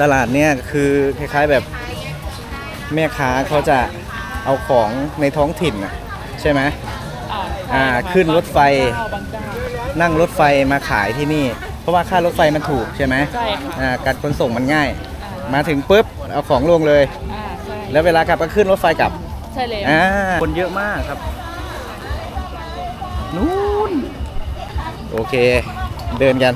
ตลาดเนี่ยคือคล้ายๆแบบแม่ค้าเขาจะเอาของในท้องถิ่นน่ะใช่ไหมอ่าขึ้นรถไฟบางเจ้านั่งรถไฟมาขายที่นี่ เพราะว่าค่ารถไฟมันถูกใช่ไหมใช่ค่ะอ่าการขนส่งมันง่าย มาถึงปุ๊บเอาของลงเลยอ่าใช่แล้วเวลากลับก็ขึ้นรถไฟกลับใช่เลยอ่าคนเยอะมากครับนู้นโอเค เดินกัน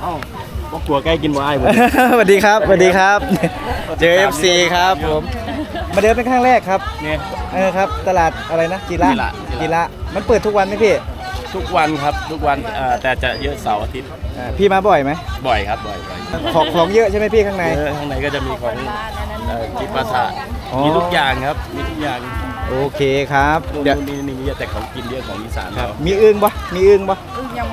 เอ้าบ่ กลัวใกล้กินบ่อ้ายบ่สวัสดีครับสวัสดีครับ เจอ FC ครับผม มาเดินเป็นครั้งแรกครับ เนี่ย เออครับ ตลาดอะไรนะจิระจิระจิระจิระมันเปิดทุกวันไหมพี่ทุกวันครับทุกวันเอ่อแต่จะเยอะเสาร์อาทิตย์อ่าพี่มาบ่อยไหมบ่อยครับบ่อยบ่อยของของเยอะใช่ไหมพี่ข้างใน เออข้างในก็จะมีของเอ่อจิปาถะอ๋อ มีทุกอย่างครับมีทุกอย่างโอเคครับนู่นเดี๋ยวนี่นี่มีแต่ของกินเยอะของอีสานครัเราบมีอึ้งปะมีอึ้งปะ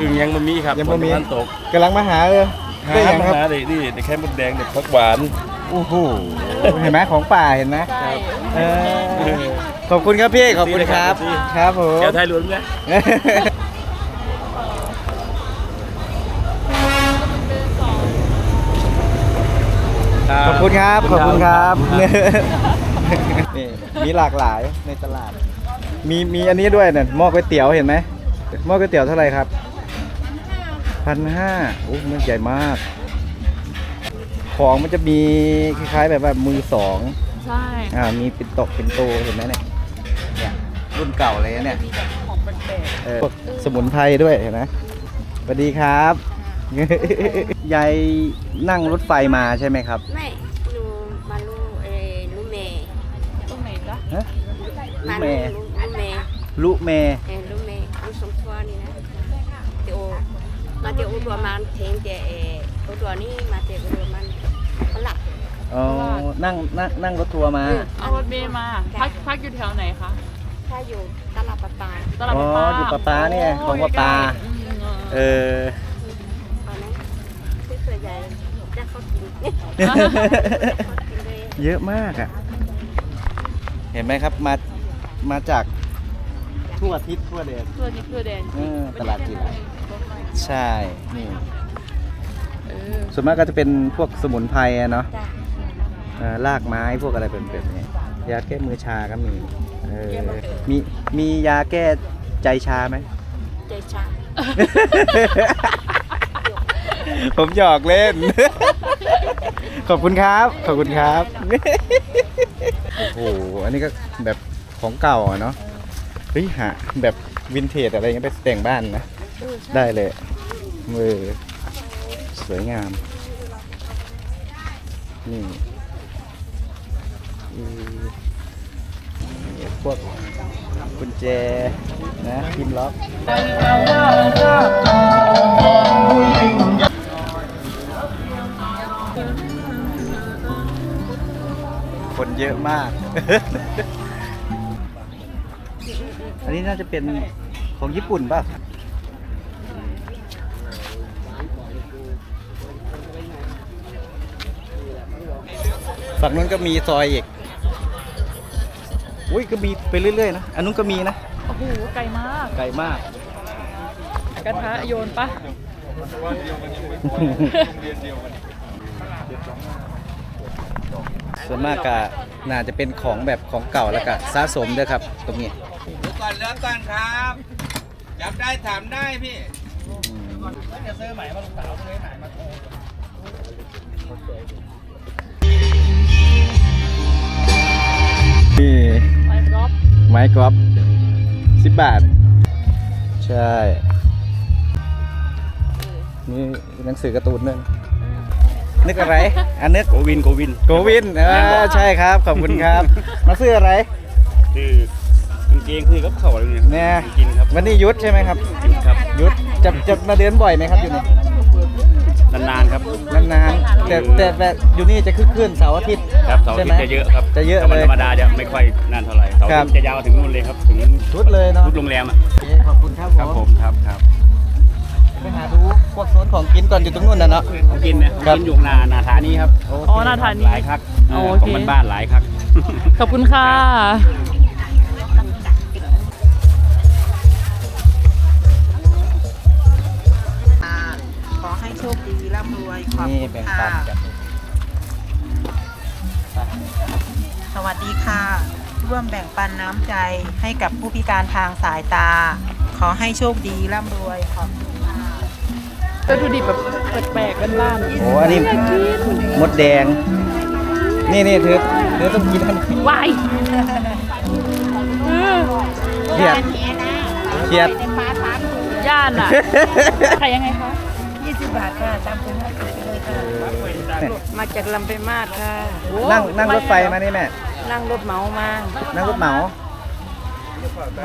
อึ่งยังมันมีครับยังบ่มี ฝนตะวันตกกำลังมาหาเลยหา ได้ยังครับหาเลยนี่แต่แค่มดแดงเด็ดผักหวาน โอ้โหเห็นไหมของป่าเห็นไหมใช่เออขอบคุณครับพี่ขอบคุณครับครับผมเดี๋ยวไทยล้วนไหม ขอบคุณครับ ขอบคุณครับนี่มีหลากหลายในตลาด มีมีอันนี้ด้วยเนี่ยหม้อก๋วยเตี๋ยวเห็นไหมหม้อก๋วยเตี๋ยวเท่าไหร่ครับ พันห้าโอ้มันใหญ่มาก ของมันจะมีคล้ายๆแบบว่ามือสองใช่อ่ามีเป็นตกเป็นโตเห็นไหมเนี่ยเนี่ยรุ่นเก่าเลยนะเนี่ยมีแบบของแปลกเออพวกสมุนไพรด้วยเห็นไหมสวัสดีครับ ยายนั่งรถไฟมาใช่ไหมครับไม่หนูมาลูเออลูเมย์ๆตรงไหนจ๊ะฮะลูมาเมลูลูเมย์ลุเมเออลูเมย์ลูสมทัวนี่นะเดี๋ยว มาเดี๋ยวอุดรมันเทงเดี๋ยวเอออุดรนี่มาเดี๋ยวอุดรมันมันหลับอ๋อนั่งนั่งนั่งรถทัวร์มา เอารถเมย์มา พักพักอยู่แถวไหนคะ ถ้าอยู่ตลาดปะตายตลาดอ๋อปลาอยู่ปะปาเนี่ยของปะปาอืมเออ ตอนนั้นที่ส่วนใหญ่จะเขากินกินเลยเยอะมากอะ เห็นไหมครับมามาจากทั่วทิศทั่วแดน เพื่อนี้เพื่อแดนเออตลาดจีนรถไฟ ใช่นี่เออส่วนมากก็จะเป็นพวกสมุนไพรอะเนาะจ้ะเอ่อรากไม้พวกอะไรเป็นๆเนี่ยยาแก้มือชาก็มีเออมีมียาแก้ใจชาไหม ใจชาผมหยอกเล่น ขอบคุณครับ ขอบคุณครับ โอ้โห อันนี้ก็แบบของเก่าอะเนาะ เฮ้ยหาแบบวินเทจอะไรเงี้ยไปแต่งบ้านนะ ได้เลยมือสวยงาม นี่พวกกุญแจนะพิมล็อกคนเยอะมาก อันนี้น่าจะเป็นของญี่ปุ่นป่ะ ฝั่งนู้นก็มีซอยอีก อุ้ยก็มีไปเรื่อยๆนะอันนู้นก็มีนะ โอ้โหไกลมากไกลมาก กระทะโยนปะส่วนมากก็น่าจะเป็นของแบบของเก่าแล้วก็สะสมด้วยครับ ตรงนี้เลือกก่อนเลือกก่อนครับจับได้ถามได้พี่จะซื้อใหม่มาลูกสาวซื้อใหม่ ไปรอบไม้กอล์ฟสิบบาท ใช่ นี่หนังสือการ์ตูนนึงนึกอะไร อันนึกโกวินโกวินโกวินเออใช่ครับ ขอบคุณครับมาซื้ออะไรคือกางเกงคือกับเข่าอะไรเนี่ยเนี่ยกินครับวันนี้ยุทธใช่ไหมครับกินครับ ยุทธจะจะมาเดินบ่อยไหมครับอยู่นี่ นานๆครับ นานๆแต่แต่แบบอยู่นี่จะคึกคืนเสาร์อาทิตย์ ครับเสาร์อาทิตย์จะเยอะครับจะเยอะแต่วันเลยธรรมดาจะไม่ค่อยนานเท่าไหร่เสาร์อาครัทิบตย์จะยาวถึงนู่นเลยครับถึงชุดเลยเนาะทุกโรงแรมอะโอเคขอบคุณครับครับผผมมครับครับไปหาดูพวกโซนของกินก่อนอยู่ตรงนู้นนะเนาะของกินนะของครับกินอยู่นานาธานีครับอ๋อหน้าทานหนี้ลายคักโอเออเคของบ้านๆหลายคักขอบคุณค่ะ ร่ำรวยขอบนี่คุณแบ่งค่ะปันกันสวัสดีค่ะ ร่วมแบ่งปันน้ำใจให้กับผู้พิการทางสายตา ขอให้โชคดีร่ำรวยขอบคุณค่ะ วัตถุดิบแบบแปลกๆบ้านๆโอ้อันนี้มดแดง นี่นี่เธอเธอต้องกินอันนี้วายเออเครียดเครียด ย่านอะขายยังไงคะ20 บาทค่ะตามคุณห้าสิบเลยค่ะ มาจากลำไปมาดค่ะนั่งนั่งรถไฟมานี่แม่นั่งรถเหมามานั่งรถเหมา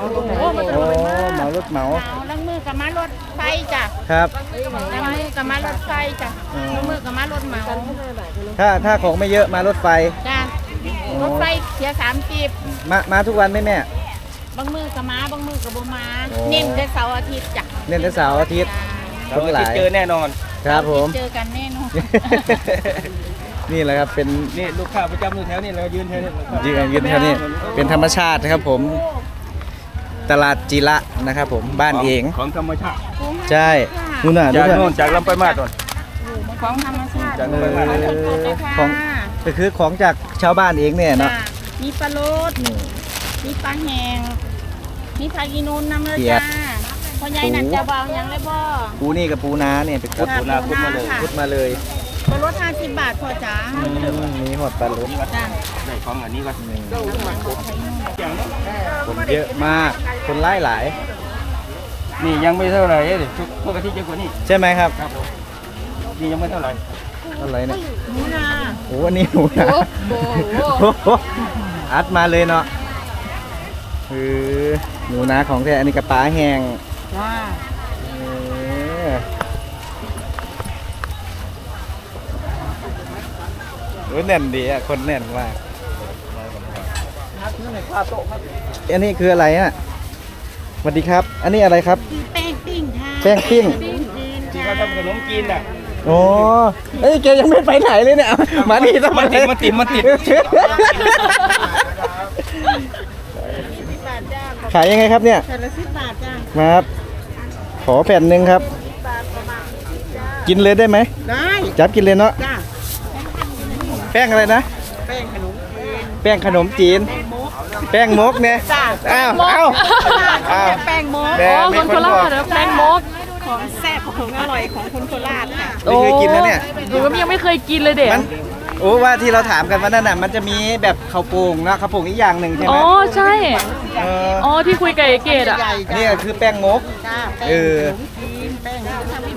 โอ้โหมันจะโอ้รวยมากเหมารถเหมาลังมือกับมารถไฟจ้ะครับลังมือกับมารถไฟจ้ะอ๋อลังมือกับมารถเหมา ถ้าถ้าของไม่เยอะมารถไฟจ้ะรถไฟเสียสามสิบมามาทุกวันไหมแม่บางมือกับมาบางมือกับบ่มาโอ้เน้นได้เสาร์อาทิตย์จ้ะเล่นแต่เสาร์อาทิตย์ เราก็จะเจอแน่นอน ครับผม เจอกันแน่นอน นี่แหละครับเป็นนี่ลูกค้าประจำอยู่แถวนี้เรายืนแถวนี้ยืนยืนแถวนี้เป็นธรรมชาตินะครับผมตลาดจิระนะครับผมบ้านเอง ของธรรมชาติใช่นู่นน่ะดูจากเถอะโน่นจากลำไปางมาดก่อน ของธรรมชาติจากเอลำไปางมาดอของก็คือของจากชาวบ้านเองเนี่ยจ้ะเนาะมีปลาโลดนี่มีปลาแห้งมีปลากีนูนนำเลยเปียจ้าก พ่อใหญ่นั่นจะเบาอย่างไรบ่ปูนี่กับปูนาเนี่ยไปกุดค่ะปูนาพุดมาเลยค่ะกุดมาเลยปลาโลดห้าสิบบาทพ่อจ๋าอืมมีหอดปลาลุ้นจ้ะได้ของอันนี้ก่อนคนเยอะมากคนไล่หลายนี่ยังไม่เท่าไหร่เดี๋ยวพวกกะทิเยอะกว่านี้ใช่ไหมครับครับผมนี่ยังไม่เท่าไหร่อะไรเนี่ยหนูนาโอ้อันนี้หนูนะโอ้โหอัดมาเลยเนาะคือหนูนาของแท้อันนี้กระป๋าแห้ง ว้าโอ้ยแน่นดีอะ คนแน่นมากอันนี้คืออะไรอะสวัสดีครับ อันนี้อะไรครับ แป้งปิ้งค่ะแป้งปิ้งที่เขาทำขนมจีนอะโอ้เอ้ยแกยังไม่ไปไหนเลยเนี่ยมาดีทำไมมันติดมันติดมันติดขายยังไงครับเนี่ย แต่ละสิบบาทจ้ามาครับ ขอแผ่นหนึ่งครับ กินเลยได้ไหม ได้จับกินเลยเนาะ จ้าแป้งอะไรนะ แป้งขนมจีนแป้งขนมจีนแป้งมกเนี่ย จ้าอ้าวอ้าว อ้าว แป้งโมกแม่อ๋อมีคนโคราชเหรอแป้งมกของแซ่บของอร่อยของคนโคราชค่ะ ไม่เคยกินนะเนี่ย หนูก็ยังไม่เคยกินเลยเด็กมัน โอ้ว่าที่เราถามกันว่านั่นน่ะมันจะมีแบบข้าวโป่งเนาะข้าวโป่งอีกอย่างหนึ่งใช่ไหอ๋มอใช่ เอออ๋อที่คุยกับไอ้เกดอะใหญ่อันนี่คือแป้งมกจ้าแป้งเออขนมจีนแป้งขนม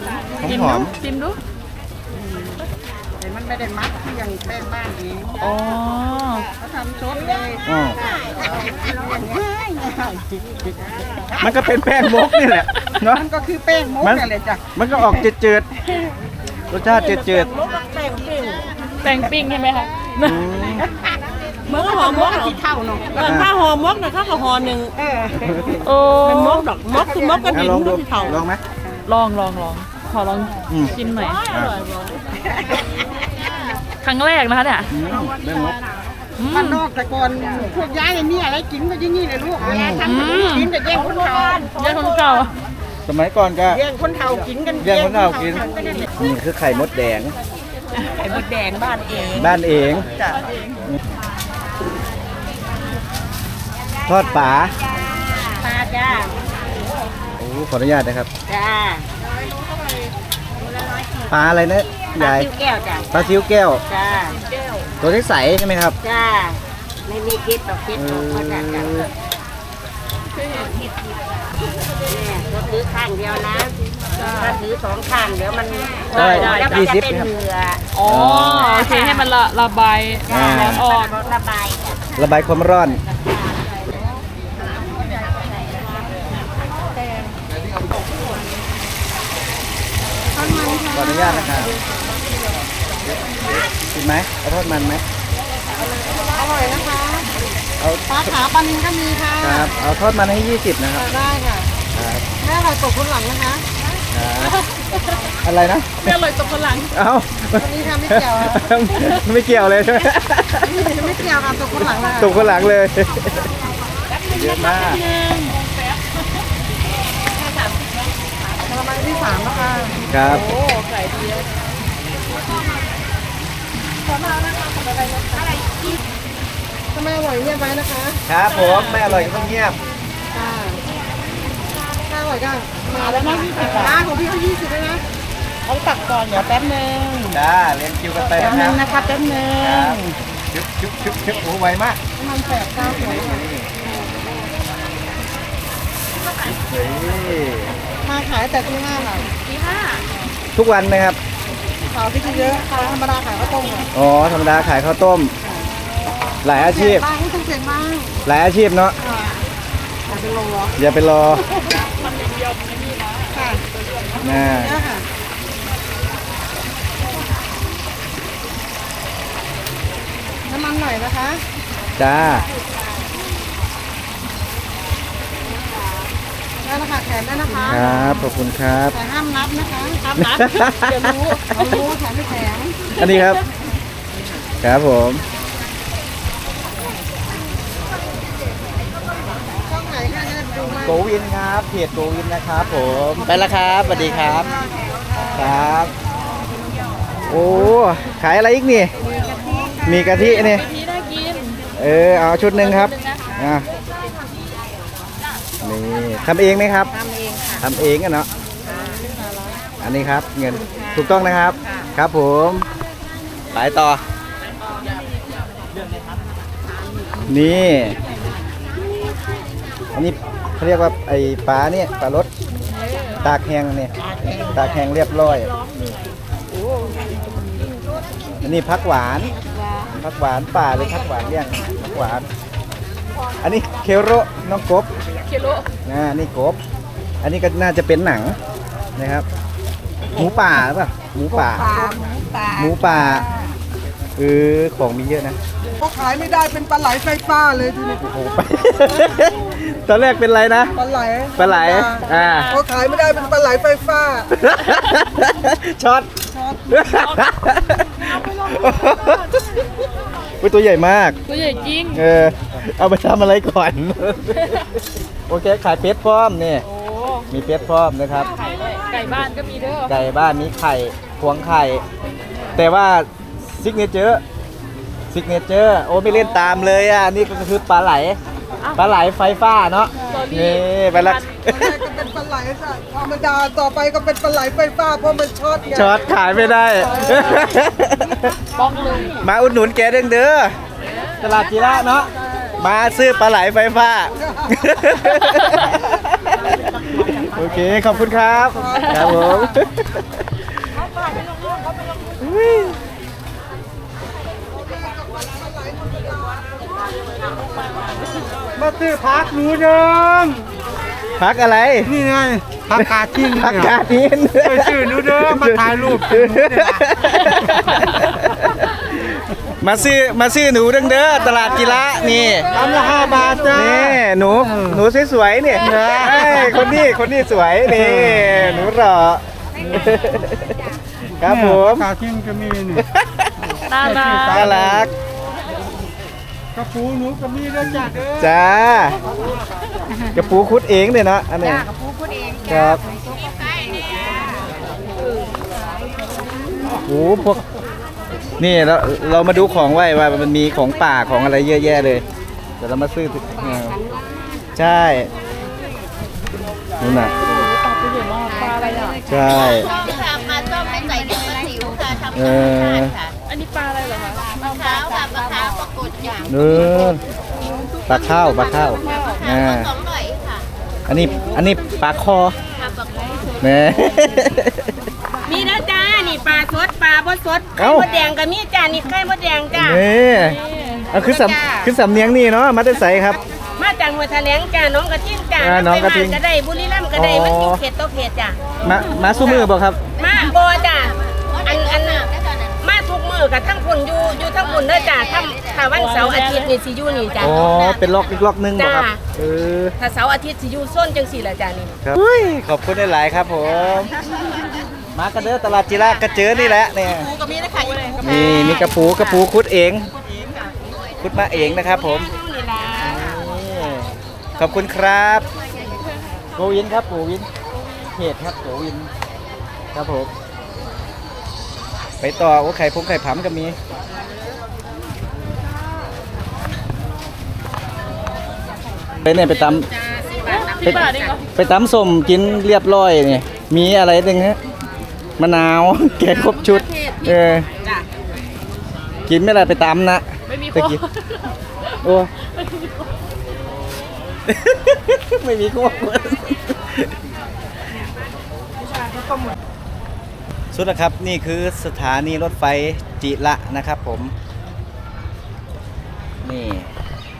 จีนหอมชิมหอดูมชิมดูแต่มันไม่ได้มัดที่อย่างแป้งบ้านเองอ๋อเขาทำชดเลยอ๋อง่ายง่ายมันก็เป็นแป้งมกนี่แหละเนาะ มันก็คือแป้งโมกมัน นั่นแหละจ้ะมันก็ออกจืดๆรสชาติจืดโมก แป้งปิ้งแป้งปิ้งใช่ไหมคะๆอืมเมื่อหอมมกที่เท่าเนาะถ้าหอมมกนะถ้าก็หอหนึ่งเออโอ้เป็นมกดอกมกคือมกกระอะดิ่งลองดูที่เท่าลองไหมลองลองลองขอลองอืมชิมหน่อยอะครั้งแรกนะคะเนี่ยอืมแป้งมกอืมบ้านนอกแต่ก่อนพวกย้ายเนี่ยมีอะไรกินก็อยิ่างนี้เลยลูกเวลาทำขนมกินแต่แย่งคนเฒ่าเยอะคนเก่าสมัยก่อนก็แย่งคนเฒ่ากินกันแย่งคนเฒ่ากินนี่คือไข่มดแดง ไข่มดแดงบ้านเองบ้านเองจ้ะทอดปลาปลาจ้าโอ้ขออนุญาตนะครับจ้าปลาอะไรนะยายซิวแก้วจ้ะปลาซิวแก้ว จ้าตัวใสๆใช่ไหมครับจ้าไม่มีพิษหรอกพิษเอของเขาจ้ะจ้ะอเนี่ยก็ถือข้างเดียวนะ ถ้าถือสองข้างเดี๋ยวมันได้แล้วมันยี่จะสิบเป็นครับเหงื่ออ๋อโอเคให้มันละระบายอ่า ร้อนออกระบายจ้ะระบายความร้อน ขออนุญาตนะครับกินไหมเอาทอดมันไหมอร่อยนะคะเอาปลาขาปลานินก็มีค่ะ ครับ เอาทอดมันให้ 20 นะครับ ได้ค่ะ ครับ แม่อร่อยตกคนหลังนะคะครับ อะไรนะไม่อร่อยตกคนหลังเอ้าวันนี้ค่ะไม่เกี่ยวอะไม่เกี่ยวเลยใช่ไหมไม่เกี่ยวค่ะตกคนหลังนะตกคนหลังเลยเยอะมากกระมังที่สามนะคะครับโอ้ขายดีเลยขทำไมอร่อยเงียบไว้นะคะ ครับผมไม่อร่อยก็ต้องเงียบถ้าอร่อยก็ มาแล้วนะร้านของพี่ก็ยี่สิบเลยนะเขาตักก่อนเดี๋ยวแป๊บนึงจ้าเรียนคิวกันไปแป๊บนะคนึรับงนะคะแป๊บนึครับงชึบชึบชึบชึบโอ้ไวมากมันแสบตาสวยค่ะเฮ้ยมาขายแต่ตีห้าค่ะทุกวันนะครับ ขาวพี่เยอะขายธรรมดาขายข้าวต้มค่ะอ๋อธรรมดาขายข้าวต้ม หลายอาชีพ บ้างต้องเสียงบ้างหลายอาชีพเนาะ ค่ะขายเป็นโลเหรออย่าไปรอค่ะ นะเนี่ยค่ะน้ำมันหน่อยนะคะ จ้าได้นะคะแถมได้นะคะครับ ขอบคุณครับ แต่ห้ามนับนะคะห้ามนับเดี๋ยวรู้เขารู้แถมไม่แถมอันนี้ครับ ครับผม ช่องไหนคะจะดูไหม โกวินครับเพจโกวินนะครับ ผมไปแล้วครับสวัสดีครับ ครับ โอ้ขายอะไรอีกนี่ มีกะทินี่พี่น่ากินเออเอาชุดหนึ่งครับอะนี่ทำเองไหมครับทำเองค่ะทำเองอะเนาะอันนี้ครับเงินถูกต้องนะครับ ครับผมไปต่อ นี่อันนี้ เขาเรียกว่าไอ้ปลาเนี่ยปลารสตากแห้งเนี่ยตากแห้งเรียบร้อย อันนี้พักหวานพักหวานป่าหรือพักหวานเรียกพักหวาน อันนี้เคโรน้องกบเคโลอ่านี่กบ อันนี้ก็น่าจะเป็นหนังนะครับ หมูป่าหรือเปล่าหมูป่าปลาหมูปลาหมูป่า เออของมีเยอะนะเขาขายไม่ได้เป็นปลาไหลไฟฟ้าเลยทีนี้โอ้โห ตอนแรกเป็นไรนะ ปลาไหลปลาไหล อ่าเขาขายไม่ได้เป็นปลาไหลไฟฟ้า ช็อตอุ้ยตัวใหญ่มาก ตัวใหญ่จริง เออ เอาไปทำอะไรก่อน โอเค ขายเป็ดพร้อมนี่โอ้มีเป็ดพร้อมนะครับไก่ด้วยไก่บ้านก็มีเด้อ ไก่บ้านมีไข่พวงไข่ แต่ว่า ซิกเนเจอร์ซิกเนเจอร์โอ้ไม่เล่นตามเลยอะ นี่ก็คือปลาไหล ปลาไหลไฟฟ้าเนาะนี่ไปละตอนแรกก็เป็นปลาไหลค่ะธรรมดาต่อไปก็เป็นปลาไหลไฟฟ้าเพราะมันช็อตไงช็อตขายไม่ได้บ้องเลยมาอุดหนุนแกเด้งเด้อตลาดจีระเนาะมาซื้อปลาไหลไฟฟ้า โอเค ขอบคุณครับ ครับผมอุ๊ย มาซื้อพักหนูเดิมพักอะไรนี่ไงผักกาดทิ้งพักเนี่ยกาดหินไปซื้อหนูเด้อมาถ่ายรูปกับหนูเนี่ยนะมาซื้อมาซื้อหนูเด้งเด้อตลาดกีฬานี่ทำละห้าบาทจ้านี่หนูหนูสวยๆเนี่ยเอ้ยคนนี้คนนี้สวยนี่หนูหล่อครับผมผักกาดทิ้งก็มีนี่น่ารักน่ารัก กระปูหนูก็มีด้วยจ้าเด้อจ้ากระปูคุดเองเลยเนาะอันนี้กระปูคุดเองครับโอ้โหพวกนี่เราเรามาดูของไว้ว่ามันมีของป่าของอะไรเยอะแยะเลยเดี๋ยวเรามาซื้อเออใช่นู่นน่ะปลาตัวใหญ่มากปลาอะไรอะใช่ค่ะมาต้มไม่ใส่เนื้อมะสิวค่ะทำเอออันนี้ปลา เออปลาข้าวปลาข้าวอ่าสองร้อยค่ะอันนี้อันนี้ปลาคอทำปรากฏแหม่มีนะจ้านี่ปลาสดปลาบ่สดไข่เอ้ามดแดงก็มีจ้านี่ไข่มดแดงจ้านี่เอาคือสำคือสำเนียงนี่เนาะมาได้ใสครับ มาจากหัวทะเลงจ้าน้องกระทิงจ้าอ่าน้องกระทิงไปบ้าก็ได้บุรีรัมย์ก็ได้อ๋อมันอยู่เขตตัวเขตจ้ามามาสู้มือบ่ครับ มาโบจ้า อกับทั้งพุ่นอยู่อยู่ทั้งพุ่นเด้อจ้าทั้งถ้าวันเสาร์อาทิตย์นี่สิอยู่นี่จ้าอ๋อเป็นล็อกอีกล็อกหนึงบ่ครับจ้าเออถ้าเสาร์อาทิตย์สิอยู่โซนจังสี่ละจ้านี่ ครับอุ้ยขอบคุณหลายๆครับผม มากันเด้อตลาดจิรากระเจอนี่แหละเนี่ยปูก็มีนะคะอีกปูมีมีกระปูกระปูคุดเอง คุดมาเองนะครับผมนี่ล่ะนี่ขอบคุณครับโกวินครับโกวินเพจครับโกวิน ครับผม ไปต่อโอ้ไข่พงไข่ผำก็มีไปเนี่ยไปตำไปไปตำส้มกินเรียบร้อยนี่มีอะไรดึงฮะมะนาวแกครบชุด เออกินไม่ได้ไปตำนะไม่มีโค้โอ้ไม่มีโค้กผู้ชายโมย สุดนะครับนี่คือสถานีรถไฟจิระนะครับผม นี่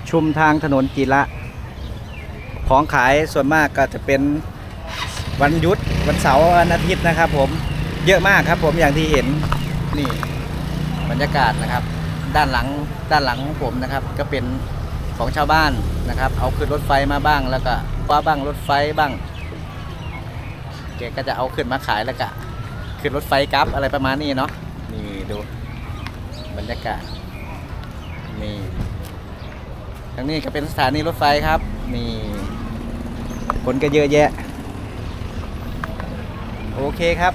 ชุมทางถนนจิระ ของขายส่วนมากก็จะเป็นวันหยุดวันเสาร์วันอาทิตย์นะครับผมเยอะมากครับผมอย่างที่เห็นนี่บรรยากาศนะครับ ด้านหลังด้านหลังของผมนะครับ ก็เป็นของชาวบ้านนะครับ เอาขึ้นรถไฟมาบ้างแล้วก็ว้าบ้างรถไฟบ้างแกก็จะเอาขึ้นมาขายแล้วก็ ขึ้นรถไฟกลับอะไรประมาณนี้เนาะนี่ดูบรรยากาศนี่ทางนี้ก็เป็นสถานีรถไฟครับ นี่คนก็เยอะแยะ โอเคครับ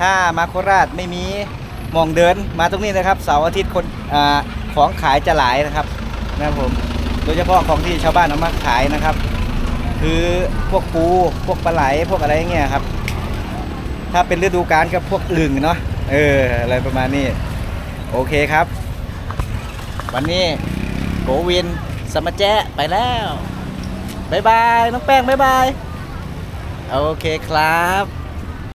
ถ้ามาโคราชไม่มีมองเดินมาตรงนี้นะครับเสาร์อาทิตย์คนอาของขายจะหลายนะครับนะครับผมโดยเฉพาะของที่ชาวบ้านเอามาขายนะครับ คือพวกปูพวกปลาไหลพวกอะไรเงี้ยครับ ถ้าเป็นฤดูกาลก็พวกอึ่งเนาะเอออะไรประมาณนี้ โอเคครับ วันนี้โกวินสมาแจไปแล้วบายบาย น้องแป้งบายบาย โอเคครับ